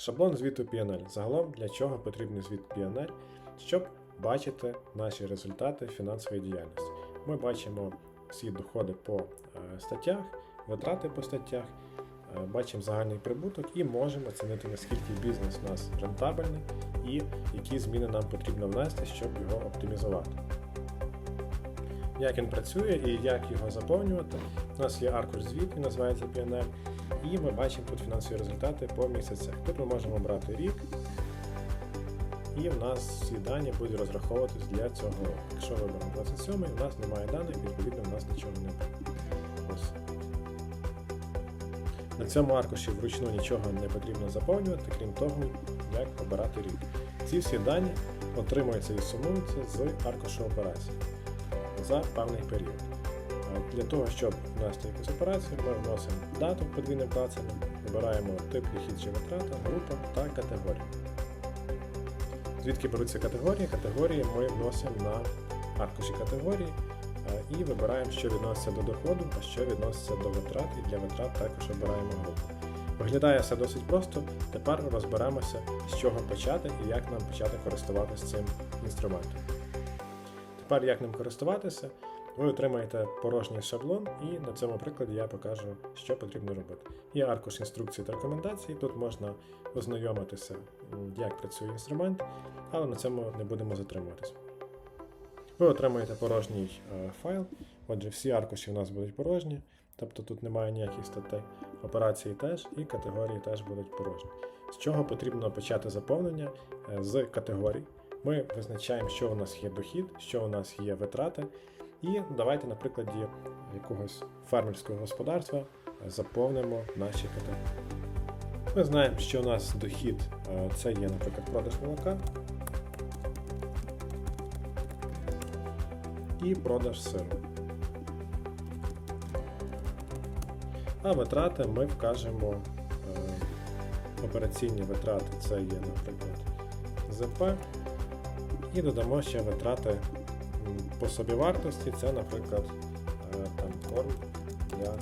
Шаблон звіту PNL. Загалом для чого потрібен звіт PNL? Щоб бачити наші результати фінансової діяльності. Ми бачимо всі доходи по е, статтях, витрати по статтях, е, бачимо загальний прибуток і можемо оцінити, наскільки бізнес у нас рентабельний і які зміни нам потрібно внести, щоб його оптимізувати. Як він працює і як його заповнювати. У нас є аркуш звіт, він називається PNL, і ми бачимо тут фінансові результати по місяцях. Тут ми можемо брати рік, і в нас всі дані будуть розраховуватись для цього року. Якщо виберемо 27, у нас немає даних, відповідно, у нас нічого не буде. Ось. На цьому аркуші вручну нічого не потрібно заповнювати, крім того, як обирати рік. Ці всі дані отримуються і сумуються з аркушу операцій за певний період. А Для того, щоб внести якусь операцію, ми вносимо дату подвійним клацанням, вибираємо тип дохід чи витрата, група та категорію. Звідки беруться категорії? Категорії ми вносимо на аркуші категорії е, і вибираємо, що відноситься до доходу, а що відноситься до витрат, і для витрат також обираємо групу. Виглядає все досить просто. Тепер розберемося, з чого почати і як нам почати користуватися цим інструментом. Тепер як ним користуватися, ви отримаєте порожній шаблон, і на цьому прикладі я покажу, що потрібно робити. Є аркуш інструкцій та рекомендацій, тут можна ознайомитися, як працює інструмент, але на цьому не будемо затримуватися. Ви отримаєте порожній е, файл, отже, всі аркуші у нас будуть порожні, тобто тут немає ніяких статей. Операції теж і категорії теж будуть порожні. З чого потрібно почати заповнення Е, з категорій. Ми визначаємо, що у нас є дохід, що у нас є витрати. І давайте на прикладі якогось фермерського господарства заповнимо наші категорії. Ми знаємо, що у нас дохід е, це є, наприклад, продаж молока і продаж сиру. А витрати ми вкажемо е, операційні витрати, це є, наприклад, ЗП. І додамо ще витрати по собівартості, це, наприклад, е, там корм для е.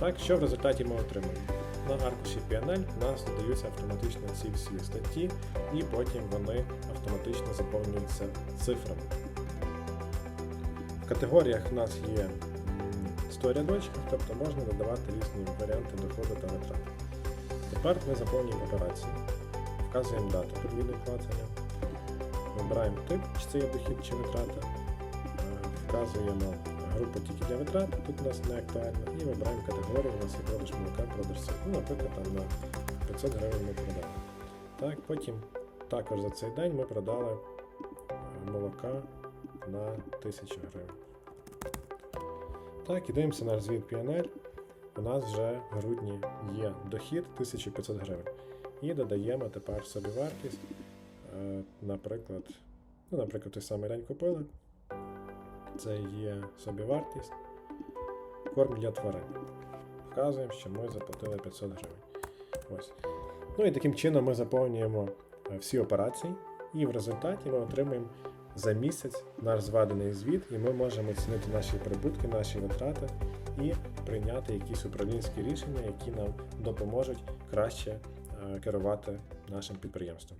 Так, що в результаті ми отримаємо? На аркуші PNL у нас додаються автоматично ці всі статті, і потім вони автоматично заповнюються цифрами. В категоріях у нас є 100 рядочків, тобто можна додавати різні варіанти доходу та витрат. Тепер ми заповнюємо операцію, вказуємо дату подвійним клацанням, вибираємо тип, чи це є дохід чи витрата, е, вказуємо групу тільки для витрат, тут у нас не актуально, і вибираємо категорію, у нас є продаж молока, продаж сиру. Ну, наприклад, там на 500 гривень ми продали. Так, потім також за цей день ми продали е, молока на 1000 гривень. Так, і дивимося наш звіт PNL. У нас вже в грудні є дохід 1500 гривень. І додаємо тепер собі вартість. Наприклад, ну, наприклад, той самий день купили. Це є собівартість. Корм для тварин. Вказуємо, що ми заплатили 500 гривень. Ось. Ну і таким чином ми заповнюємо е, всі операції, і в результаті ми отримаємо за місяць наш зведений звіт, і ми можемо оцінити наші прибутки, наші витрати і прийняти якісь управлінські рішення, які нам допоможуть краще е, керувати нашим підприємством.